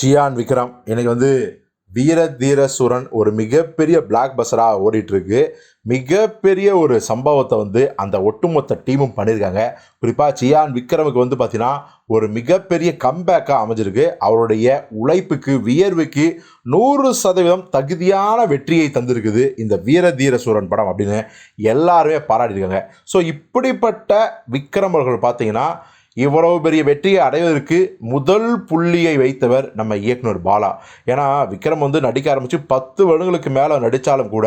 சியான் விக்ரம். எனக்கு வந்து வீர தீர சுரன் ஒரு மிகப்பெரிய பிளாக் பஸ்டராக ஓடிட்டுருக்கு. மிகப்பெரிய ஒரு சம்பவத்தை வந்து அந்த ஒட்டுமொத்த டீமும் பண்ணியிருக்காங்க. குறிப்பாக சியான் விக்ரமுக்கு வந்து பார்த்தீங்கன்னா ஒரு மிகப்பெரிய கம்பேக்காக அமைஞ்சிருக்கு. அவருடைய உழைப்புக்கு வியர்வுக்கு நூறு சதவீதம் தகுதியான வெற்றியை தந்திருக்குது இந்த வீர தீர சூரன் படம் அப்படின்னு எல்லாருமே பாராட்டியிருக்காங்க. ஸோ இப்படிப்பட்ட விக்ரம் அவர்கள் பார்த்தீங்கன்னா இவ்வளவு பெரிய வெற்றியை அடைவதற்கு முதல் புள்ளியை வைத்தவர் நம்ம இயக்குனர் பாலா. ஏன்னா விக்ரம் வந்து நடிக்க ஆரம்பித்து பத்து வருடங்களுக்கு மேலே நடித்தாலும் கூட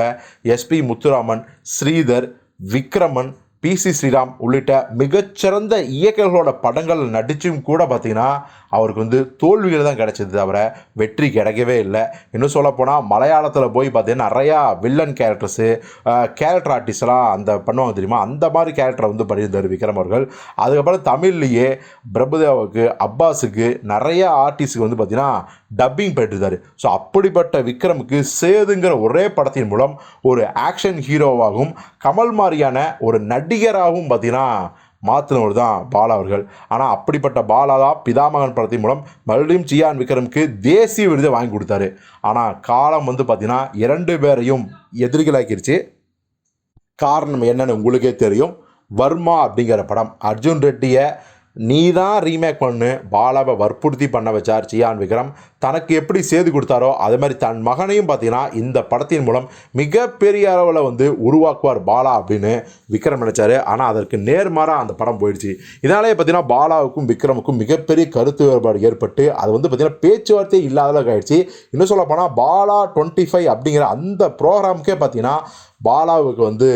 எஸ்பி முத்துராமன் ஸ்ரீதர் விக்ரமன் பிசி ஸ்ரீராம் உள்ளிட்ட மிகச்சிறந்த இயக்கர்களோட படங்கள் நடிச்சும் கூட பார்த்தீங்கன்னா அவருக்கு வந்து தோல்விகள் தான் கிடைச்சது தவிர வெற்றி கிடைக்கவே இல்லை. இன்னும் சொல்லப்போனால் மலையாளத்தில் போய் பார்த்தீங்கன்னா நிறையா வில்லன் கேரக்டர்ஸு கேரக்டர் ஆர்டிஸ்ட்லாம் அந்த பண்ணுவாங்க தெரியுமா? அந்த மாதிரி கேரக்டரை வந்து பண்ணியிருந்தார் விக்ரம் அவர்கள். அதுக்கப்புறம் தமிழ்லேயே பிரபுதேவாவுக்கு அப்பாஸுக்கு நிறையா ஆர்டிஸ்ட்டுக்கு வந்து பார்த்திங்கன்னா டப்பிங் பண்ணிட்டுருந்தார் ஸோ அப்படிப்பட்ட விக்ரமுக்கு சேதுங்கிற ஒரே படத்தின் மூலம் ஒரு ஆக்ஷன் ஹீரோவாகவும் கமல் மாதிரியான ஒரு நடிகராகவும் பார்த்தீங்கன்னா மாற்றினவர் தான் பாலா அவர்கள். ஆனால் அப்படிப்பட்ட பாலா தான் பிதாமகன் படத்தின் மூலம் மறுபடியும் ஜியான் விக்ரமுக்கு தேசிய விருதை வாங்கி கொடுத்தாரு. ஆனால் காலம் வந்து பார்த்தீங்கன்னா இரண்டு பேரையும் எதிரிகளாக்கிருச்சு. காரணம் என்னன்னு உங்களுக்கே தெரியும். வர்மா அப்படிங்கிற படம் அர்ஜுன் ரெட்டியை நீ தான் ரீமேக் பண்ணு. பாலாவை வற்புறுத்தி பண்ண வச்சார் சியான் விக்ரம். தனக்கு எப்படி செய்து கொடுத்தாரோ அதே மாதிரி தன் மகனையும் பார்த்தீங்கன்னா இந்த படத்தின் மூலம் மிகப்பெரிய அளவில் வந்து உருவாக்குவார் பாலா அப்படின்னு விக்ரம் நினச்சாரு. ஆனால் அதற்கு நேர்மாறாக அந்த படம் போயிடுச்சு. இதனாலே பார்த்தீங்கன்னா பாலாவுக்கும் விக்ரமுக்கும் மிகப்பெரிய கருத்து வேறுபாடு ஏற்பட்டு அது வந்து பார்த்தீங்கன்னா பேச்சுவார்த்தை இல்லாத அளவுக்கு ஆயிடுச்சு. இன்னும் சொல்ல போனால் பாலா டுவெண்ட்டி ஃபைவ் அப்படிங்கிற அந்த ப்ரோக்ராமுக்கே பார்த்தீங்கன்னா பாலாவுக்கு வந்து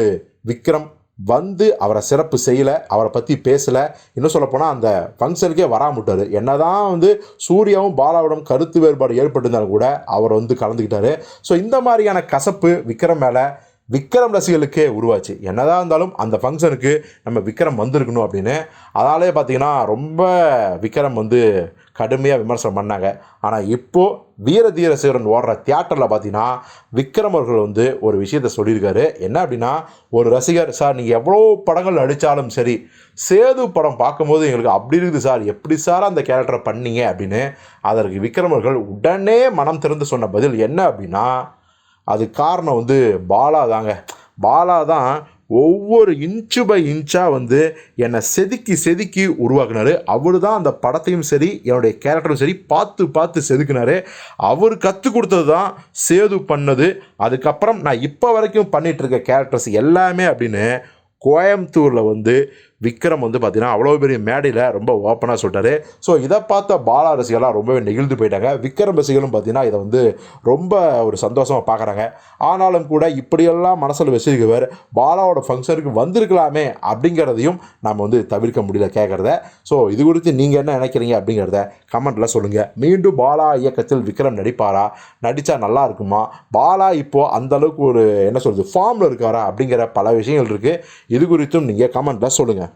விக்ரம் வந்து அவரை சிறப்பு செய்யலை அவரை பற்றி பேசலை. இன்னும் சொல்லப்போனால் அந்த ஃபங்க்ஷனுக்கே வராமட்டார் என்னதான் வந்து சூர்யாவும் பாலாவிடம் கருத்து வேறுபாடு ஏற்பட்டிருந்தாலும் கூட அவர் வந்து கலந்துக்கிட்டார். ஸோ இந்த மாதிரியான கசப்பு விக்ரம் மேலே விக்ரம் ரசிகர்களுக்கே உருவாச்சு. என்னதான் இருந்தாலும் அந்த ஃபங்க்ஷனுக்கு நம்ம விக்ரம் வந்திருக்கணும் அப்படின்னு. அதாலே பார்த்தீங்கன்னா ரொம்ப விக்ரம் வந்து கடுமையாக விமர்சனம் பண்ணாங்க. ஆனால் இப்போது வீரதீர சிவரன் ஓடுற தியேட்டரில் பார்த்தீங்கன்னா விக்ரம் அவர்கள் வந்து ஒரு விஷயத்த சொல்லியிருக்காரு. என்ன அப்படின்னா ஒரு ரசிகர் சார் நீங்கள் எவ்வளோ படங்கள் நடித்தாலும் சரி சேது படம் பார்க்கும்போது எங்களுக்கு அப்படி இருக்குது சார் எப்படி சார் அந்த கேரக்டரை பண்ணீங்க அப்படின்னு அதற்கு விக்ரம் அவர்கள் உடனே மனம் திறந்து சொன்ன பதில் என்ன அப்படின்னா அது காரணம் வந்து பாலா தாங்க பாலா தான் ஒவ்வொரு இன்ச்சு பை இன்ச்சாக வந்து என்னை செதுக்கி செதுக்கி உருவாக்குனாரு. அவர் தான் அந்த படத்தையும் சரி என்னுடைய கேரக்டரும் சரி பார்த்து பார்த்து செதுக்குனாரு. அவர் கற்றுக் கொடுத்தது தான் சேது பண்ணது. அதுக்கப்புறம் நான் இப்போ வரைக்கும் பண்ணிகிட்ருக்க கேரக்டர்ஸ் எல்லாமே அப்படின்னு கோயம்புத்தூரில் வந்து விக்ரம் வந்து பார்த்தீங்கன்னா அவ்வளோ பெரிய மேடையில் ரொம்ப ஓப்பனாக சொல்லிட்டாரு. ஸோ இதை பார்த்த பாலா ரசிகர்லாம் ரொம்பவே நெகிழ்ந்து போயிட்டாங்க. விக்ரம் ரசிகர்களும் பார்த்தீங்கன்னா இதை வந்து ரொம்ப ஒரு சந்தோஷமாக பார்க்குறாங்க. ஆனாலும் கூட இப்படியெல்லாம் மனசில் வச்சிருக்கவர் பாலாவோட ஃபங்க்ஷனுக்கு வந்திருக்கலாமே அப்படிங்கிறதையும் நம்ம வந்து தவிர்க்க முடியல கேட்குறத ஸோ இது குறித்து நீங்கள் என்ன நினைக்கிறீங்க அப்படிங்கிறத கமெண்ட்டில் சொல்லுங்கள் மீண்டும் பாலா இயக்கத்தில் விக்ரம் நடிப்பாரா? நடித்தா நல்லா இருக்குமா? பாலா இப்போது அந்த அளவுக்கு ஒரு என்ன சொல்கிறது ஃபார்மில் இருக்காரா அப்படிங்கிற பல விஷயங்கள் இருக்குது இது குறித்தும் நீங்கள் கமெண்ட்டில் சொல்லுங்கள்